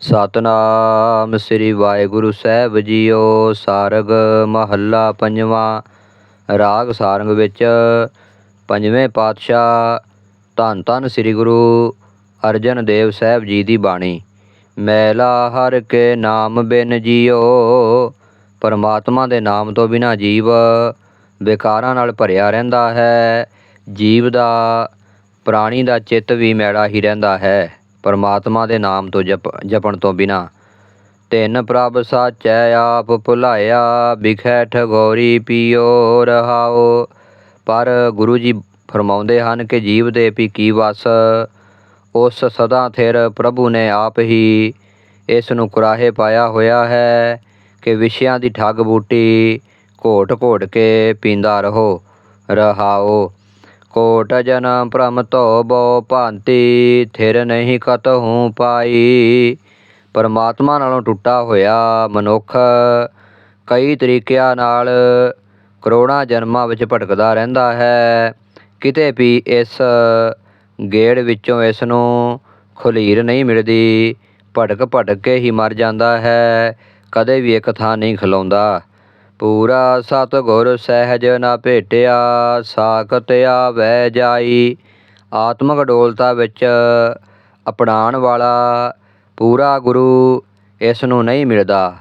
ਸਤਨਾਮ ਸ੍ਰੀ ਵਾਹਿਗੁਰੂ ਸਾਹਿਬ ਜੀਓ, ਸਾਰਗ ਮਹੱਲਾ ਪੰਜਵਾਂ, ਰਾਗ ਸਾਰੰਗ ਵਿੱਚ ਪੰਜਵੇਂ ਪਾਤਸ਼ਾਹ ਧੰਨ ਧੰਨ ਸ੍ਰੀ ਗੁਰੂ ਅਰਜਨ ਦੇਵ ਸਾਹਿਬ ਜੀ ਦੀ ਬਾਣੀ। ਮੈਲਾ ਹਰ ਕੇ ਨਾਮ ਬਿਨ ਜੀਓ, ਪਰਮਾਤਮਾ ਦੇ ਨਾਮ ਤੋਂ ਬਿਨਾ ਜੀਵ ਵਿਕਾਰਾਂ ਨਾਲ ਭਰਿਆ ਰਹਿੰਦਾ ਹੈ। ਜੀਵ ਦਾ, ਪ੍ਰਾਣੀ ਦਾ ਚਿੱਤ ਵੀ ਮੈਲਾ ਹੀ ਰਹਿੰਦਾ ਹੈ। ਪਰਮਾਤਮਾ ਦੇ ਨਾਮ ਤੋਂ ਜਪ, ਜਪਣ ਤੋਂ ਬਿਨਾ। ਤਿੰਨ ਪ੍ਰਭ ਸਾਚੈ ਆਪ ਭੁਲਾਇਆ ਬਿਖੈ ਠਗੋਰੀ ਪੀਓ ਰਹਾਓ। ਪਰ ਗੁਰੂ ਜੀ ਫਰਮਾਉਂਦੇ ਹਨ ਕਿ ਜੀਵ ਦੇ ਵੀ ਕੀ ਵਸ, ਉਸ ਸਦਾ ਥਿਰ ਪ੍ਰਭੂ ਨੇ ਆਪ ਹੀ ਇਸ ਨੂੰ ਕੁਰਾਹੇ ਪਾਇਆ ਹੋਇਆ ਹੈ ਕਿ ਵਿਸ਼ਿਆਂ ਦੀ ਠੱਗ ਬੂਟੀ ਘੋਟ ਘੋਟ ਕੇ ਪੀਂਦਾ ਰਹੋ, ਰਹਾਓ। ਕੋਟ ਜਨਮ ਭ੍ਰਮ ਧੋ ਬੋ ਭਾਂਤੀ, ਥਿਰ ਨਹੀਂ ਕਤ ਹੂੰ ਪਾਈ। ਪਰਮਾਤਮਾ ਨਾਲੋਂ ਟੁੱਟਾ ਹੋਇਆ ਮਨੁੱਖ, ਕਈ ਤਰੀਕਿਆਂ ਨਾਲ ਕਰੋੜਾਂ ਜਨਮਾਂ ਵਿੱਚ ਭਟਕਦਾ ਰਹਿੰਦਾ ਹੈ। ਕਿਤੇ ਵੀ ਇਸ ਗੇੜ ਵਿੱਚੋਂ ਇਸ ਨੂੰ ਖੁਲੀਰ ਨਹੀਂ ਮਿਲਦੀ ਭਟਕ ਭਟਕ ਕੇ ਹੀ ਮਰ ਜਾਂਦਾ ਹੈ। ਕਦੇ ਵੀ ਇੱਕ ਥਾਂ ਨਹੀਂ ਖਲੋਂਦਾ। ਪੂਰਾ ਸਤਿਗੁਰ ਸਹਿਜ ਨਾ ਭੇਟਿਆ ਸਾਖਤ ਆਵੈ ਜਾਈ। ਆਤਮਕ ਡੋਲਤਾ ਵਿੱਚ ਅਪਣਾਉਣ ਵਾਲਾ ਪੂਰਾ ਗੁਰੂ ਇਸ ਨੂੰ ਨਹੀਂ ਮਿਲਦਾ।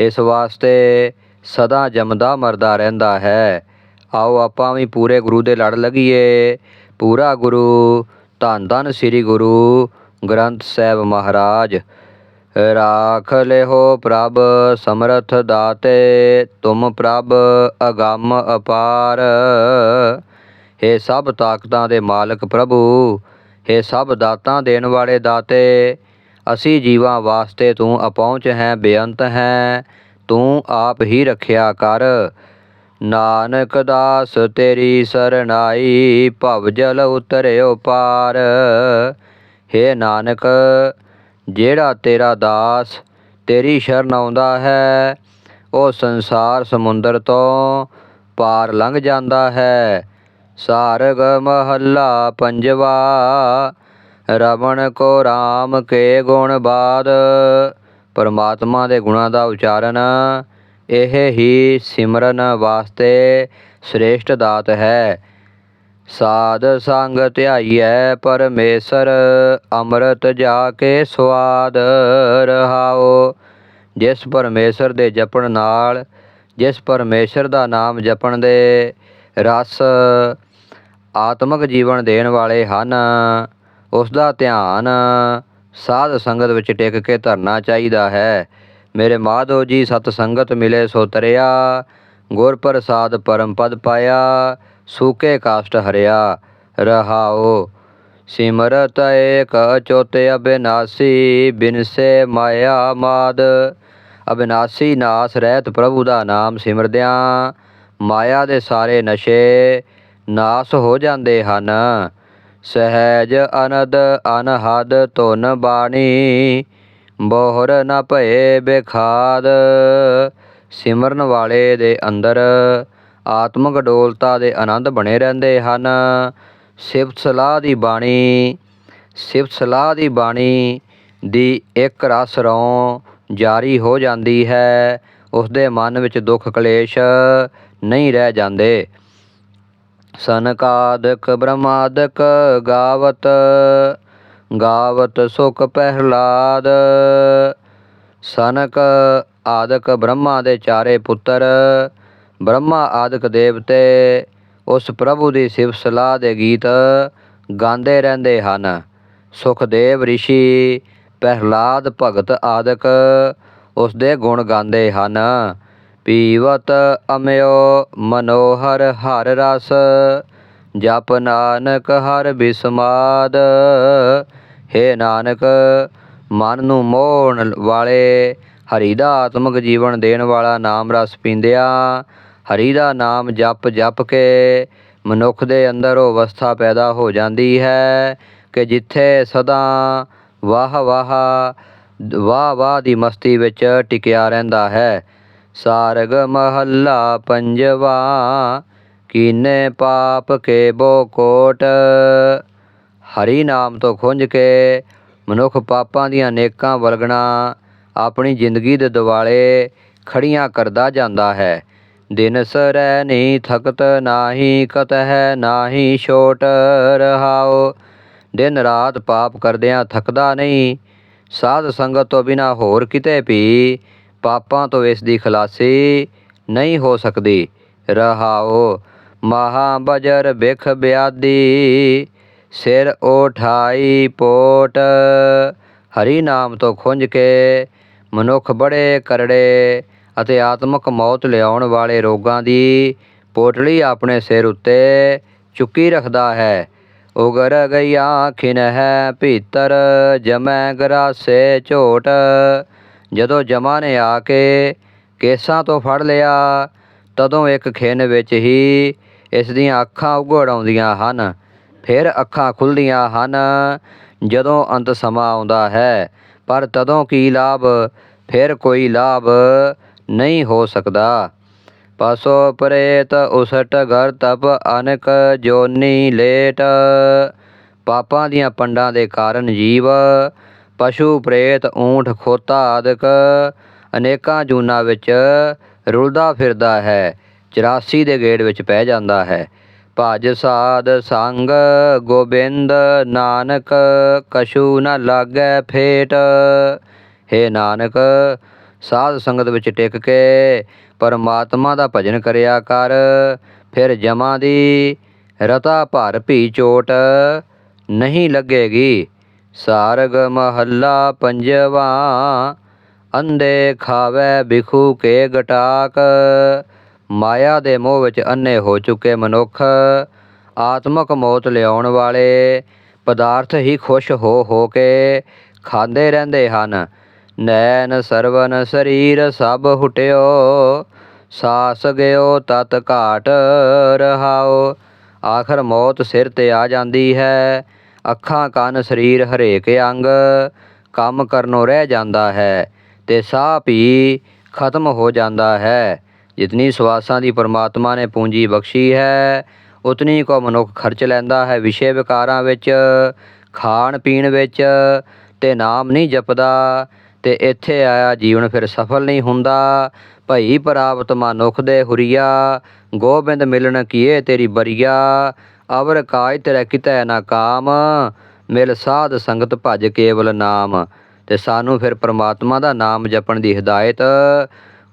ਇਸ ਵਾਸਤੇ ਸਦਾ ਜਮਦਾ ਮਰਦਾ ਰਹਿੰਦਾ ਹੈ। ਆਓ ਆਪਾਂ ਵੀ ਪੂਰੇ ਗੁਰੂ ਦੇ ਲੜ ਲਗੀਏ। ਪੂਰਾ ਗੁਰੂ ਧੰਨ ਧੰਨ ਸ੍ਰੀ ਗੁਰੂ ਗ੍ਰੰਥ ਸਾਹਿਬ ਮਹਾਰਾਜ। ਰਾਖ ਲਿਹੋ ਪ੍ਰਭ ਸਮਰਥ ਦਾਤੇ ਤੁਮ ਪ੍ਰਭ ਅਗੰਮ ਅਪਾਰ हे ਸਭ ਤਾਕਤਾਂ ਦੇ ਮਾਲਕ ਪ੍ਰਭੂ हे ਸਭ ਦਾਤਾਂ ਦੇਣ ਵਾਲੇ ਦਾਤੇ ਅਸੀਂ ਜੀਵਾਂ ਵਾਸਤੇ ਤੂੰ ਅਪਹੁੰਚ ਹੈ ਬੇਅੰਤ ਹੈ ਤੂੰ ਆਪ ਹੀ ਰੱਖਿਆ ਕਰ ਨਾਨਕ ਦਾਸ ਤੇਰੀ ਸਰਨਾਈ ਭਵ ਜਲ ਉਤਰਿਓ ਪਾਰ हे ਨਾਨਕ ਜਿਹੜਾ ਤੇਰਾ ਦਾਸ ਤੇਰੀ ਸ਼ਰਨ ਆਉਂਦਾ ਹੈ, ਉਹ ਸੰਸਾਰ ਸਮੁੰਦਰ ਤੋਂ ਪਾਰ ਲੰਘ ਜਾਂਦਾ ਹੈ। ਸਾਰਗ ਮਹੱਲਾ ਪੰਜਵਾ ਰਵਣ ਕੋ RAM ਕੇ ਗੁਣ ਬਾਦ। ਪਰਮਾਤਮਾ ਦੇ ਗੁਣਾਂ ਦਾ ਉਚਾਰਨ, ਇਹ ਹੀ ਸਿਮਰਨ ਵਾਸਤੇ ਸ੍ਰੇਸ਼ਟ ਦਾਤ ਹੈ। ਸਾਧ ਸੰਗ ਧਿਆਈਐ ਪਰਮੇਸ਼ਰ, ਅੰਮ੍ਰਿਤ ਜਾ ਕੇ ਸਵਾਦ ਰਹਾਓ। ਜਿਸ ਪਰਮੇਸ਼ਰ ਦੇ ਜਪਣ ਨਾਲ, ਜਿਸ ਪਰਮੇਸ਼ਰ ਦਾ ਨਾਮ ਜਪਣ ਦੇ ਰਸ ਆਤਮਿਕ ਜੀਵਨ ਦੇਣ ਵਾਲੇ ਹਨ, ਉਸ ਦਾ ਧਿਆਨ ਸਾਧ ਸੰਗਤ ਵਿੱਚ ਟਿਕ ਕੇ ਧਰਨਾ ਚਾਹੀਦਾ ਹੈ। ਮੇਰੇ ਮਾਧੋ ਜੀ, ਸਤ ਸੰਗਤ ਮਿਲੇ ਸੋ ਤਰਿਆ, ਗੁਰ ਪ੍ਰਸਾਦ ਪਰਮ ਪਦ ਪਾਇਆ ਸੂਕੇ ਕਾਸ਼ਟ ਹਰਿਆ ਰਹਾਓ ਸਿਮਰਤ ਏਕ ਅਚੋਤ ਅਬਿਨਾਸੀ, ਬਿਨਸੇ ਮਾਇਆ ਮਾਦ। ਅਬਿਨਾਸੀ ਨਾਸ ਰਹਿਤ ਪ੍ਰਭੂ ਦਾ ਨਾਮ ਸਿਮਰਦਿਆਂ, ਮਾਇਆ ਦੇ ਸਾਰੇ ਨਸ਼ੇ ਨਾਸ ਹੋ ਜਾਂਦੇ ਹਨ। ਸਹਿਜ ਅਨਦ ਅਨਹਦ ਧੁਨ ਬਾਣੀ, ਬੋਹਰ ਨ ਭਏ ਬੇਖਾਦ। ਸਿਮਰਨ ਵਾਲੇ ਦੇ ਅੰਦਰ ਆਤਮਿਕ ਡੋਲਤਾ ਦੇ ਆਨੰਦ ਬਣੇ ਰਹਿੰਦੇ ਹਨ। ਸਿਫਤ ਸਲਾਹ ਦੀ ਬਾਣੀ, ਸਿਫਤ ਸਲਾਹ ਦੀ ਬਾਣੀ ਦੀ ਇੱਕ ਰਸ ਰੋਂ ਜਾਰੀ ਹੋ ਜਾਂਦੀ ਹੈ। ਉਸ ਦੇ ਮਨ ਵਿੱਚ ਦੁੱਖ ਕਲੇਸ਼ ਨਹੀਂ ਰਹਿ ਜਾਂਦੇ। ਸਨਕਾਦਿਕ ਬ੍ਰਹਮਾਦਿਕ ਗਾਵਤ ਗਾਵਤ ਸੁਖ ਪਹਿਲਾਦ ਸਨਕ ਆਦਿਕ ਬ੍ਰਹਮਾ ਦੇ ਚਾਰੇ ਪੁੱਤਰ ਬ੍ਰਹਮਾ ਆਦਿਕ ਦੇਵਤੇ ਉਸ ਪ੍ਰਭੂ ਦੀ ਸਿਫਤ ਸਲਾਹ ਦੇ ਗੀਤ ਗਾਉਂਦੇ ਰਹਿੰਦੇ ਹਨ। ਸੁਖਦੇਵ ਰਿਸ਼ੀ ਪਹਿਲਾਦ ਭਗਤ ਆਦਿਕ ਉਸ ਦੇ ਗੁਣ ਗਾਉਂਦੇ ਹਨ। ਪੀਵਤ ਅਮਿਓ ਮਨੋਹਰ ਹਰ ਰਸ, ਜਪ ਨਾਨਕ ਹਰ ਬਿਸਮਾਦ। ਹੇ ਨਾਨਕ, ਮਨ ਨੂੰ ਮੋਹਣ ਵਾਲੇ ਹਰੀ ਦਾ ਆਤਮਿਕ ਜੀਵਨ ਦੇਣ ਵਾਲਾ ਨਾਮ ਰਸ ਪੀਂਦਿਆਂ ਹਰੀ ਦਾ ਨਾਮ ਜਪ ਜਪ ਕੇ ਮਨੁੱਖ ਦੇ ਅੰਦਰ ਉਹ ਅਵਸਥਾ ਪੈਦਾ ਹੋ ਜਾਂਦੀ ਹੈ ਕਿ ਜਿੱਥੇ ਸਦਾ ਵਾਹ ਵਾਹ ਵਾਹ ਵਾਹ ਦੀ ਮਸਤੀ ਵਿੱਚ ਟਿਕਿਆ ਰਹਿੰਦਾ ਹੈ। ਸਾਰਗ ਮਹੱਲਾ ਪੰਜਵਾ, ਕੀਨੇ ਪਾਪ ਕੇ ਬੋ ਕੋਟ। ਹਰੀ ਨਾਮ ਤੋਂ ਖੁੰਝ ਕੇ ਮਨੁੱਖ ਪਾਪਾਂ ਦੀਆਂ ਨੇਕਾਂ ਵਲਗਣਾ ਆਪਣੀ ਜ਼ਿੰਦਗੀ ਦੇ ਦਿਵਾਲੇ ਖੜੀਆਂ ਕਰਦਾ ਜਾਂਦਾ ਹੈ। ਦਿਨ ਸਰੈ ਨਹੀਂ ਥਕਤ ਨਾਹੀ ਕਤ ਹੈ ਨਾਹੀ ਛੋਟ ਰਹਾਓ ਦਿਨ ਰਾਤ ਪਾਪ ਕਰਦਿਆਂ ਥੱਕਦਾ ਨਹੀਂ, ਸਾਧ ਸੰਗਤ ਤੋਂ ਬਿਨਾ ਹੋਰ ਕਿਤੇ ਵੀ ਪਾਪਾਂ ਤੋਂ ਇਸ ਦੀ ਖਲਾਸੀ ਨਹੀਂ ਹੋ ਸਕਦੀ। ਰਹਾਓ ਮਹਾ ਬਜਰ ਬਿਖ ਬਿਆਦੀ, ਸਿਰ ਉਠਾਈ ਪੋਟ। ਹਰੀ ਨਾਮ ਤੋਂ ਖੁੰਝ ਕੇ ਮਨੁੱਖ ਬੜੇ ਕਰੜੇ ਅਤੇ ਆਤਮਕ ਮੌਤ ਲਿਆਉਣ ਵਾਲੇ ਰੋਗਾਂ ਦੀ ਪੋਟਲੀ ਆਪਣੇ ਸਿਰ ਉੱਤੇ ਚੁੱਕੀ ਰੱਖਦਾ ਹੈ। ਉਗਰ ਗਈਆ ਖਿਨ ਹੈ, ਭੀਤਰ ਜਮੈ ਗਰਾਸੇ ਝੋਟ। ਜਦੋਂ ਜਮਾ ਨੇ ਆ ਕੇ ਕੇਸਾਂ ਤੋਂ ਫੜ ਲਿਆ, ਤਦੋਂ ਇੱਕ ਖਿਨ ਵਿੱਚ ਹੀ ਇਸ ਦੀਆਂ ਅੱਖਾਂ ਉਗੜ ਆਉਂਦੀਆਂ ਹਨ। ਫਿਰ ਅੱਖਾਂ ਖੁੱਲਦੀਆਂ ਹਨ, ਜਦੋਂ ਅੰਤ ਸਮਾਂ ਆਉਂਦਾ ਹੈ। ਪਰ ਤਦੋਂ ਕੀ ਲਾਭ? ਫਿਰ ਕੋਈ ਲਾਭ ਨਹੀਂ ਹੋ ਸਕਦਾ। ਪਸੋ ਪ੍ਰੇਤ ਉਸਟ ਘਰ ਤਪ ਅਨਕ ਜੋਨੀ ਲੇਟ। ਪਾਪਾਂ ਦੀਆਂ ਪੰਡਾਂ ਦੇ ਕਾਰਨ ਜੀਵ। ਪਸ਼ੂ ਪ੍ਰੇਤ ਊਂਠ ਖੋਤਾ ਆਦਿਕ ਅਨੇਕਾਂ ਜੂਨਾਂ ਵਿੱਚ ਰੁਲਦਾ ਫਿਰਦਾ ਹੈ। 84 ਦੇ ਗੇੜ ਵਿੱਚ ਪੈ ਜਾਂਦਾ ਹੈ। ਭਜ ਸਾਧ ਸੰਗ ਗੋਬਿੰਦ ਨਾਨਕ ਕਸ਼ੂ ਨਾ ਲਾਗੈ ਫੇਟ। ਹੇ ਨਾਨਕ ਸਾਧ ਸੰਗਤ ਵਿੱਚ ਟਿਕ ਕੇ ਪਰਮਾਤਮਾ ਦਾ ਭਜਨ ਕਰਿਆ ਕਰ। ਫਿਰ ਜਮਾਂ ਦੀ ਰਤਾ ਭਰ ਭੀ ਚੋਟ ਨਹੀਂ ਲੱਗੇਗੀ। ਸਾਰਗ ਮਹੱਲਾ ਪੰਜਵਾ ਅੰਦੇ ਖਾਵੇ ਬਿਖੂ ਕੇ ਗਟਾਕ। ਮਾਇਆ ਦੇ ਮੋਹ ਵਿੱਚ ਅੰਨੇ ਹੋ ਚੁੱਕੇ ਮਨੁੱਖ। ਆਤਮਕ ਮੌਤ ਲਿਆਉਣ ਵਾਲੇ ਪਦਾਰਥ ਹੀ ਖੁਸ਼ ਹੋ ਹੋ ਕੇ ਖਾਂਦੇ ਰਹਿੰਦੇ ਹਨ। ਨੈਣ ਸਰਵਨ ਸਰੀਰ ਸਭ ਹੁਟਿਓ, ਸਾਸ ਗਿਓ ਤਤ ਘਾਟ ਰਹਾਓ। ਆਖਰ ਮੌਤ ਸਿਰ ਤੇ ਆ ਜਾਂਦੀ ਹੈ, ਅੱਖਾਂ ਕੰਨ ਸਰੀਰ ਹਰੇਕ ਅੰਗ, ਕੰਮ ਕਰਨੋਂ ਰਹਿ ਜਾਂਦਾ ਹੈ ਤੇ ਸਾਹ ਵੀ ਖਤਮ ਹੋ ਜਾਂਦਾ ਹੈ। ਜਿਤਨੀ ਸਵਾਸਾਂ ਦੀ ਪਰਮਾਤਮਾ ਨੇ ਪੂੰਜੀ ਬਖਸ਼ੀ ਹੈ, ਉਤਨੀ ਕੋ ਮਨੁੱਖ ਖਰਚ ਲੈਂਦਾ ਹੈ ਵਿਸ਼ੇ ਵਿਕਾਰਾਂ ਵਿੱਚ ਖਾਣ ਪੀਣ ਵਿੱਚ ਤੇ ਨਾਮ ਨਹੀਂ ਜਪਦਾ। ਤੇ ਇੱਥੇ ਆਇਆ ਜੀਵਨ ਫਿਰ ਸਫਲ ਨਹੀਂ ਹੁੰਦਾ। ਭਈ ਪ੍ਰਾਪਤ ਮਨੁੱਖ ਦੇ ਹੁਰੀਆ, ਗੋਬਿੰਦ ਮਿਲਣ ਕੀਏ ਤੇਰੀ ਬਰੀਆ। ਅਵਰ ਕਾਜ ਤੇਰੇ ਕਿਤੈ ਨਾ ਕਾਮ, ਮਿਲ ਸਾਧ ਸੰਗਤ ਭਜ ਕੇਵਲ ਨਾਮ। ਤੇ ਸਾਨੂੰ ਫਿਰ ਪ੍ਰਮਾਤਮਾ ਦਾ ਨਾਮ ਜਪਣ ਦੀ ਹਦਾਇਤ।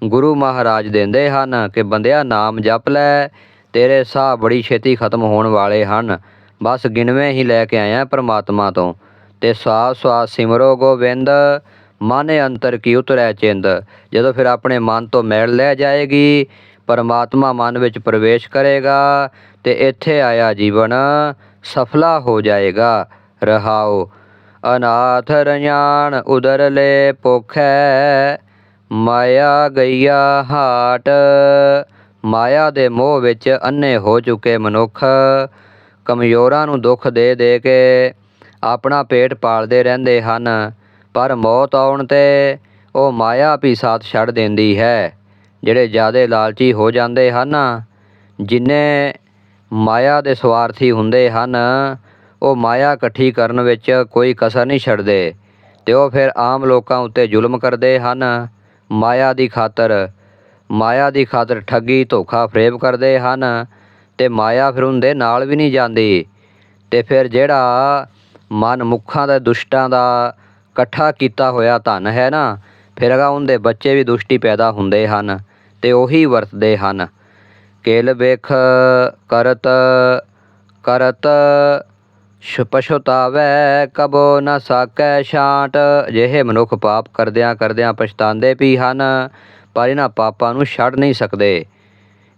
ਗੁਰੂ ਮਹਾਰਾਜ ਦਿੰਦੇ ਹਨ ਕਿ ਬੰਦਿਆ ਨਾਮ ਜਪ ਲੈ, ਤੇਰੇ ਸਾਹ ਬੜੀ ਛੇਤੀ ਖਤਮ ਹੋਣ ਵਾਲੇ ਹਨ। ਬਸ ਗਿਣਵੇਂ ਹੀ ਲੈ ਕੇ ਆਇਆ ਪ੍ਰਮਾਤਮਾ ਤੋਂ। ਤੇ ਸਵਾਸ ਸਵਾਸ ਸਿਮਰੋ ਗੋਬਿੰਦ ਮਨ ਅੰਤਰ ਕੀ ਉਤਰੈ ਚਿੰਦ? ਜਦੋਂ ਫਿਰ ਆਪਣੇ ਮਨ ਤੋਂ ਮੈਲ ਲੈ ਜਾਏਗੀ, ਪਰਮਾਤਮਾ ਮਨ ਵਿੱਚ ਪ੍ਰਵੇਸ਼ ਕਰੇਗਾ ਤੇ ਇੱਥੇ ਆਇਆ ਜੀਵਨ ਸਫਲਾ ਹੋ ਜਾਏਗਾ। ਰਹਾਓ ਅਨਾਥ ਰਣਾਨ ਉਦਰ ਲੈ ਪੋਖੈ, ਮਾਇਆ ਗਈਆ ਹਾਟ, ਮਾਇਆ ਦੇ ਮੋਹ ਵਿੱਚ ਅੰਨੇ ਹੋ ਚੁੱਕੇ ਮਨੁੱਖ। ਕਮਜ਼ੋਰਾਂ ਨੂੰ ਦੁੱਖ ਦੇ ਦੇ ਕੇ ਆਪਣਾ ਪੇਟ ਪਾਲਦੇ ਰਹਿੰਦੇ ਹਨ। ਪਰ ਮੌਤ ਆਉਣ ਤੇ ਉਹ ਮਾਇਆ ਵੀ ਸਾਥ ਛੱਡ ਦਿੰਦੀ ਹੈ। ਜਿਹੜੇ ਜਿਆਦੇ ਲਾਲਚੀ ਹੋ ਜਾਂਦੇ ਹਨ, ਜਿਨੇ ਮਾਇਆ ਦੇ ਸਵਾਰਥੀ ਹੁੰਦੇ ਹਨ, ਉਹ ਮਾਇਆ ਇਕੱਠੀ ਕਰਨ ਵਿੱਚ ਕੋਈ ਕਸਰ ਨਹੀਂ ਛੱਡਦੇ ਤੇ ਉਹ ਫਿਰ ਆਮ ਲੋਕਾਂ ਉੱਤੇ ਜ਼ੁਲਮ ਕਰਦੇ ਹਨ। ਮਾਇਆ ਦੀ ਖਾਤਰ, ਮਾਇਆ ਦੀ ਖਾਤਰ ਠੱਗੀ, ਧੋਖਾ, ਫਰੇਬ ਕਰਦੇ ਹਨ ਤੇ ਮਾਇਆ ਫਿਰ ਉਹਦੇ ਨਾਲ ਵੀ ਨਹੀਂ ਜਾਂਦੀ ਤੇ ਫਿਰ ਜਿਹੜਾ ਮਨ ਮੁੱਖਾਂ ਦਾ ਦੁਸ਼ਟਾਂ ਦਾ ਇਕੱਠਾ ਕੀਤਾ ਹੋਇਆ ਧਨ ਹੈ ਨਾ, ਫਿਰ ਅਗਾ ਉਹਦੇ ਬੱਚੇ ਵੀ ਦੁਸ਼ਟੀ ਪੈਦਾ ਹੁੰਦੇ ਹਨ ਤੇ ਉਹੀ ਵਰਤਦੇ ਹਨ। ਕੇਲ ਵੇਖ ਕਰਤ ਕਰਤ ਛ- ਕਬੋ ਨਾ ਸਾਕੈ ਛਾਂਟ। ਜਿਹੇ ਮਨੁੱਖ ਪਾਪ ਕਰਦਿਆਂ ਕਰਦਿਆਂ ਪਛਤਾਉਂਦੇ ਵੀ ਹਨ, ਪਰ ਇਹਨਾਂ ਪਾਪਾਂ ਨੂੰ ਛੱਡ ਨਹੀਂ ਸਕਦੇ।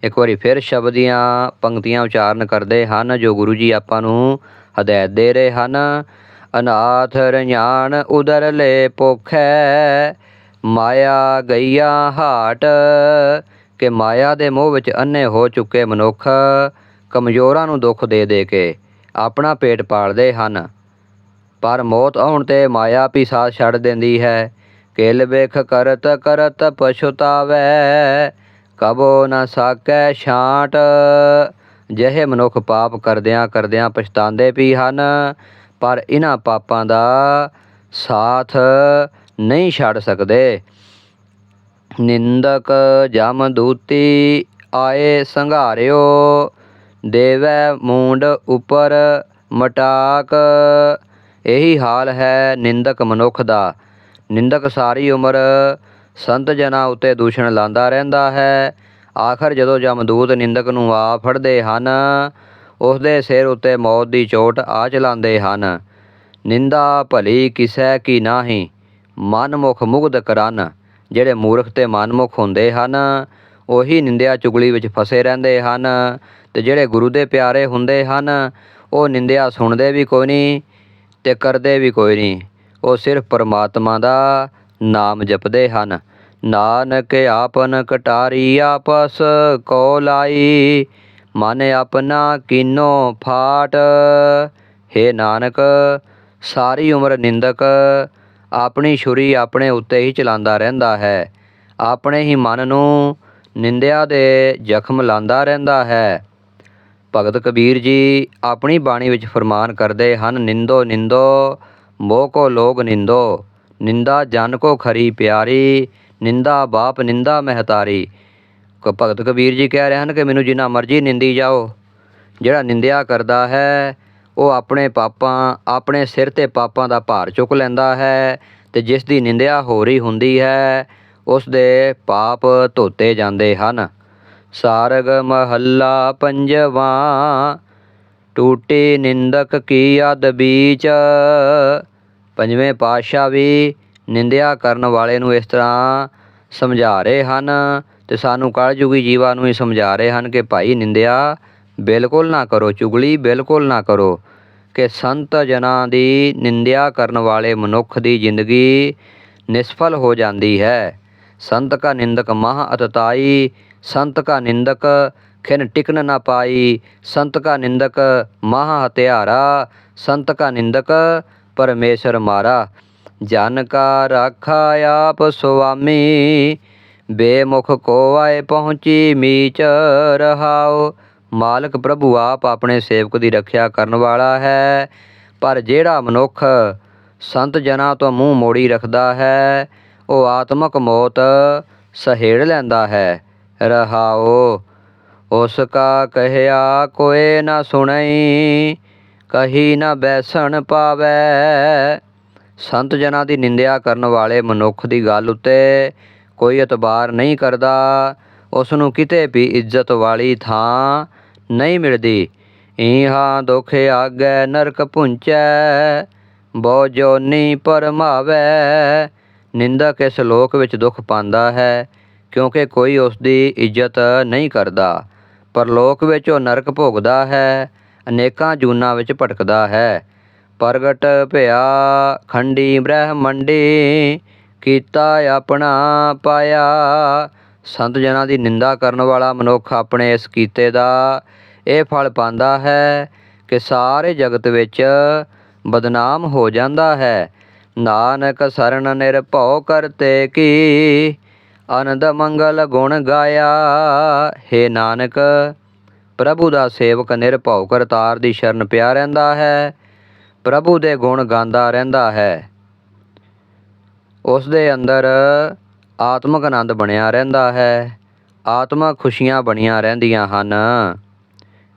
ਇੱਕ ਵਾਰੀ ਫਿਰ ਸ਼ਬਦ ਦੀਆਂ ਪੰਕਤੀਆਂ ਉਚਾਰਨ ਕਰਦੇ ਹਨ, ਜੋ ਗੁਰੂ ਜੀ ਆਪਾਂ ਨੂੰ ਹਦਾਇਤ ਦੇ ਰਹੇ ਹਨ ਅਨਾਥ ਰਣਾਨ ਉਦਰ ਲੈ ਪੋਖੈ ਮਾਇਆ ਗਈਆ ਹਾਟ। ਕਿ ਮਾਇਆ ਦੇ ਮੋਹ ਵਿੱਚ ਅੰਨੇ ਹੋ ਚੁੱਕੇ ਮਨੁੱਖ, ਕਮਜ਼ੋਰਾਂ ਨੂੰ ਦੁੱਖ ਦੇ ਦੇ ਕੇ ਆਪਣਾ ਪੇਟ ਪਾਲਦੇ ਹਨ। ਪਰ ਮੌਤ ਆਉਣ ਤੇ ਮਾਇਆ ਵੀ ਸਾਥ ਛੱਡ ਦਿੰਦੀ ਹੈ। ਕਿਲ ਵੇਖ ਕਰਤ ਕਰਤ ਪਛੁਤਾਵੈ ਕਬੋ ਨਾ ਸਾਕੈ ਛਾਂਟ। ਜਿਹੇ ਮਨੁੱਖ ਪਾਪ ਕਰਦਿਆਂ ਕਰਦਿਆਂ ਪਛਤਾਉਂਦੇ ਵੀ ਹਨ। ਪਰ ਇਹਨਾਂ ਪਾਪਾਂ ਦਾ ਸਾਥ ਨਹੀਂ ਛੱਡ ਸਕਦੇ। ਨਿੰਦਕ ਜਮ ਦੂਤੀ ਆਏ ਸੰਘਾਰਿਓ, ਦੇਵੈ ਮੂੰਡ ਉਪਰ ਮਟਾਕ। ਇਹੀ ਹਾਲ ਹੈ ਨਿੰਦਕ ਮਨੁੱਖ ਦਾ। ਨਿੰਦਕ ਸਾਰੀ ਉਮਰ ਸੰਤ ਜਨਾਂ ਉੱਤੇ ਦੂਸ਼ਣ ਲਾਂਦਾ ਰਹਿੰਦਾ ਹੈ। ਆਖਰ ਜਦੋਂ ਜਮਦੂਤ ਨਿੰਦਕ ਨੂੰ ਆ ਫੜਦੇ ਹਨ ਉਸ ਦੇ ਸਿਰ ਉੱਤੇ ਮੌਤ ਦੀ ਚੋਟ ਆ ਚਲਾਉਂਦੇ ਹਨ। ਨਿੰਦਾ ਭਲੀ ਕਿਸੈ ਕੀ ਨਾਹੀ, ਮਨਮੁਖ ਮੁਗਧ ਕਰਨ। ਜਿਹੜੇ ਮੂਰਖ ਤੇ ਮਨਮੁਖ ਹੁੰਦੇ ਹਨ, ਉਹੀ ਨਿੰਦਿਆ ਚੁਗਲੀ ਵਿੱਚ ਫਸੇ ਰਹਿੰਦੇ ਹਨ। ਤੇ ਜਿਹੜੇ ਗੁਰੂ ਦੇ ਪਿਆਰੇ ਹੁੰਦੇ ਹਨ, ਉਹ ਨਿੰਦਿਆ ਸੁਣਦੇ ਵੀ ਕੋਈ ਨਹੀਂ ਤੇ ਕਰਦੇ ਵੀ ਕੋਈ ਨਹੀਂ। ਉਹ ਸਿਰਫ ਪਰਮਾਤਮਾ ਦਾ ਨਾਮ ਜਪਦੇ ਹਨ। ਨਾਨਕ ਆਪਨ ਕਟਾਰੀ ਆਪਸ ਕੋ ਲਾਈ ਮਨ ਆਪਣਾ ਕੀਨੋ ਫਾਟ। ਹੈ ਨਾਨਕ, ਸਾਰੀ ਉਮਰ ਨਿੰਦਕ, ਆਪਣੀ ਛੁਰੀ ਆਪਣੇ ਉੱਤੇ ਹੀ ਚਲਾਉਂਦਾ ਰਹਿੰਦਾ ਹੈ। ਆਪਣੇ ਹੀ ਮਨ ਨੂੰ ਨਿੰਦਿਆ ਦੇ ਜ਼ਖਮ ਲਾਂਦਾ ਰਹਿੰਦਾ ਹੈ। ਭਗਤ ਕਬੀਰ ਜੀ, ਆਪਣੀ ਬਾਣੀ ਵਿੱਚ ਫਰਮਾਨ ਕਰਦੇ ਹਨ, ਨਿੰਦੋ ਨਿੰਦੋ, ਮੋਹ ਕੋ ਲੋਗ ਨਿੰਦੋ। ਨਿੰਦਾ ਜਨ ਕੋ ਖਰੀ ਪਿਆਰੀ, ਨਿੰਦਾ ਬਾਪ ਨਿੰਦਾ ਮਹਤਾਰੀ। ਭਗਤ ਕਬੀਰ ਜੀ ਕਹਿ ਰਹੇ ਹਨ ਕਿ ਮੈਨੂੰ ਜਿੰਨਾ ਮਰਜ਼ੀ ਨਿੰਦੀ ਜਾਓ। ਜਿਹੜਾ ਨਿੰਦਿਆ ਕਰਦਾ ਹੈ, ਉਹ ਆਪਣੇ ਪਾਪਾਂ, ਆਪਣੇ ਸਿਰ ਤੇ ਪਾਪਾਂ ਦਾ ਭਾਰ ਚੁੱਕ ਲੈਂਦਾ ਹੈ ਤੇ ਜਿਸ ਦੀ ਨਿੰਦਿਆ ਹੋ ਰਹੀ ਹੁੰਦੀ ਹੈ, ਉਸ ਦੇ ਪਾਪ ਧੋਤੇ ਜਾਂਦੇ ਹਨ। ਸਾਰਗ ਮਹੱਲਾ ਪੰਜਵਾ, ਟੂਟੀ ਨਿੰਦਕ ਕੀ ਅਦ ਬੀਚ। ਪੰਜਵੇਂ ਪਾਤਸ਼ਾਹ ਵੀ ਨਿੰਦਿਆ ਕਰਨ ਵਾਲੇ ਨੂੰ ਇਸ ਤਰ੍ਹਾਂ ਸਮਝਾ ਰਹੇ ਹਨ। ਤੇ ਸਾਨੂੰ ਕਲਯੁਗੀ ਜੀਵਾਂ ਨੂੰ ਹੀ ਸਮਝਾ ਰਹੇ ਹਨ ਕਿ ਭਾਈ ਨਿੰਦਿਆ, ਬਿਲਕੁਲ ਨਾ ਕਰੋ ਚੁਗਲੀ, ਬਿਲਕੁਲ ਨਾ ਕਰੋ, ਕਿ ਸੰਤ ਜਨਾਂ ਦੀ ਨਿੰਦਿਆ ਕਰਨ ਵਾਲੇ ਮਨੁੱਖ ਦੀ ਜ਼ਿੰਦਗੀ ਨਿਸਫਲ ਹੋ ਜਾਂਦੀ ਹੈ। ਸੰਤ ਕਾ ਨਿੰਦਕ ਮਹਾ ਅਤਤਾਈ ਸੰਤ ਕਾ ਨਿੰਦਕ ਖਿਨ ਟਿਕਨ ਨਾ ਪਾਈ, ਸੰਤ ਕਾ ਨਿੰਦਕ ਮਹਾ ਹਤਿਆਰਾ, ਸੰਤ ਕਾ ਨਿੰਦਕ ਪਰਮੇਸ਼ਰ ਮਾਰਾ। ਜਨ ਕਾ ਰਾਖਾ ਆਪ ਸੁਆਮੀ ਬੇਮੁਖ ਕੋ ਆਏ ਪਹੁੰਚੀ ਮੀਚ ਰਹਾਓ। ਮਾਲਕ ਪ੍ਰਭੂ ਆਪ ਆਪਣੇ ਸੇਵਕ ਦੀ ਰੱਖਿਆ ਕਰਨ ਵਾਲਾ ਹੈ। ਪਰ ਜਿਹੜਾ ਮਨੁੱਖ ਸੰਤ ਜਨਾਂ ਤੋਂ ਮੂੰਹ ਮੋੜੀ ਰੱਖਦਾ ਹੈ, ਉਹ ਆਤਮਕ ਮੌਤ ਸਹੇੜ ਲੈਂਦਾ ਹੈ। ਰਹਾਓ, ਉਸ ਕਾ ਕਹਿਆ ਕੋਏ ਨਾ ਸੁਣਈ, ਕਹੀ ਨਾ ਬੈਸਣ ਪਾਵੈ। ਸੰਤ ਜਨਾਂ ਦੀ ਨਿੰਦਿਆ ਕਰਨ ਵਾਲੇ ਮਨੁੱਖ ਦੀ ਗੱਲ ਉੱਤੇ ਕੋਈ ਇਤਬਾਰ ਨਹੀਂ ਕਰਦਾ। ਉਸ ਨੂੰ ਕਿਤੇ ਵੀ ਇੱਜ਼ਤ ਵਾਲੀ ਥਾਂ ਨਹੀਂ ਮਿਲਦੀ। ਇਹਾਂ ਦੁਖ ਆਗੈ ਨਰਕ ਪੁੰਚੈ ਬਹੁ ਜੋਨੀ ਪਰਮਾਵੈ। ਨਿੰਦਕ ਇਸ ਲੋਕ ਵਿੱਚ ਦੁੱਖ ਪਾਉਂਦਾ ਹੈ, ਕਿਉਂਕਿ ਕੋਈ ਉਸ ਦੀ ਇੱਜ਼ਤ ਨਹੀਂ ਕਰਦਾ। ਪਰ ਲੋਕ ਵਿੱਚ ਉਹ ਨਰਕ ਭੋਗਦਾ ਹੈ, ਅਨੇਕਾਂ ਜੂਨਾਂ ਵਿੱਚ ਭਟਕਦਾ ਹੈ। ਪ੍ਰਗਟ ਭਿਆ ਖੰਡੀ ਬ੍ਰਹਮੰਡੀ ਕੀਤਾ ਆਪਣਾ ਪਾਇਆ। ਸੰਤ ਜਨਾਂ ਦੀ ਨਿੰਦਾ ਕਰਨ ਵਾਲਾ ਮਨੁੱਖ ਆਪਣੇ ਇਸ ਕੀਤੇ ਦਾ ਇਹ ਫਲ ਪਾਉਂਦਾ ਹੈ ਕਿ ਸਾਰੇ ਜਗਤ ਵਿੱਚ ਬਦਨਾਮ ਹੋ ਜਾਂਦਾ ਹੈ। ਨਾਨਕ ਸਰਨ ਨਿਰਭਉ ਕਰਤੇ ਕੀ, ਆਨੰਦ ਮੰਗਲ ਗੁਣ ਗਾਇਆ। ਹੈ ਨਾਨਕ, ਪ੍ਰਭੂ ਦਾ ਸੇਵਕ ਨਿਰਭਉ ਕਰਤਾਰ ਦੀ ਸ਼ਰਨ ਪਿਆ ਰਹਿੰਦਾ ਹੈ। ਪ੍ਰਭੂ ਦੇ ਗੁਣ ਗਾਉਂਦਾ ਰਹਿੰਦਾ ਹੈ। ਉਸ ਦੇ ਅੰਦਰ ਆਤਮਿਕ ਆਨੰਦ ਬਣਿਆ ਰਹਿੰਦਾ ਹੈ। ਆਤਮਿਕ ਖੁਸ਼ੀਆਂ ਬਣੀਆਂ ਰਹਿੰਦੀਆਂ ਹਨ।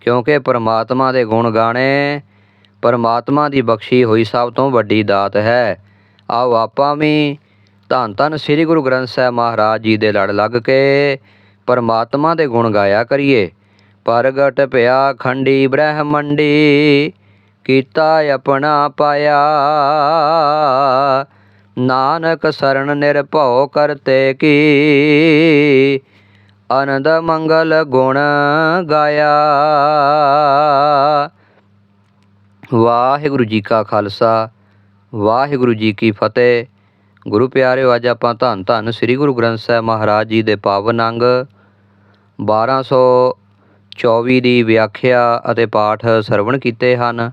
ਕਿਉਂਕਿ ਪਰਮਾਤਮਾ ਦੇ ਗੁਣ ਗਾਣੇ ਪਰਮਾਤਮਾ ਦੀ ਬਖਸ਼ੀ ਹੋਈ ਸਭ ਤੋਂ ਵੱਡੀ ਦਾਤ ਹੈ। ਆਓ ਆਪਾਂ ਵੀ ਧੰਨ ਧੰਨ ਸ੍ਰੀ ਗੁਰੂ ਗ੍ਰੰਥ ਸਾਹਿਬ ਮਹਾਰਾਜ ਜੀ ਦੇ ਲੜ ਲੱਗ ਕੇ ਪਰਮਾਤਮਾ ਦੇ ਗੁਣ ਗਾਇਆ ਕਰੀਏ। ਪ੍ਰਗਟ ਪਿਆ ਖੰਡੀ ਬ੍ਰਹਮੰਡੀ, ਕੀਤਾ ਆਪਣਾ ਪਾਇਆ। ਨਾਨਕ ਸਰਣ ਨਿਰਭਉ ਕਰਤੇ ਕੀ? ਆਨੰਦ ਮੰਗਲ ਗੁਣ ਗਾਇਆ। ਵਾਹਿਗੁਰੂ ਜੀ ਕਾ ਖਾਲਸਾ, ਵਾਹਿਗੁਰੂ ਜੀ ਕੀ ਫਤਿਹ। ਗੁਰੂ ਪਿਆਰਿਓ, ਅੱਜ ਆਪਾਂ ਧੰਨ ਧੰਨ ਸ੍ਰੀ ਗੁਰੂ ਗ੍ਰੰਥ ਸਾਹਿਬ ਮਹਾਰਾਜ ਜੀ ਦੇ ਪਾਵਨ ਅੰਗ 1224 ਦੀ ਵਿਆਖਿਆ ਅਤੇ ਪਾਠ ਸਰਵਣ ਕੀਤੇ ਹਨ।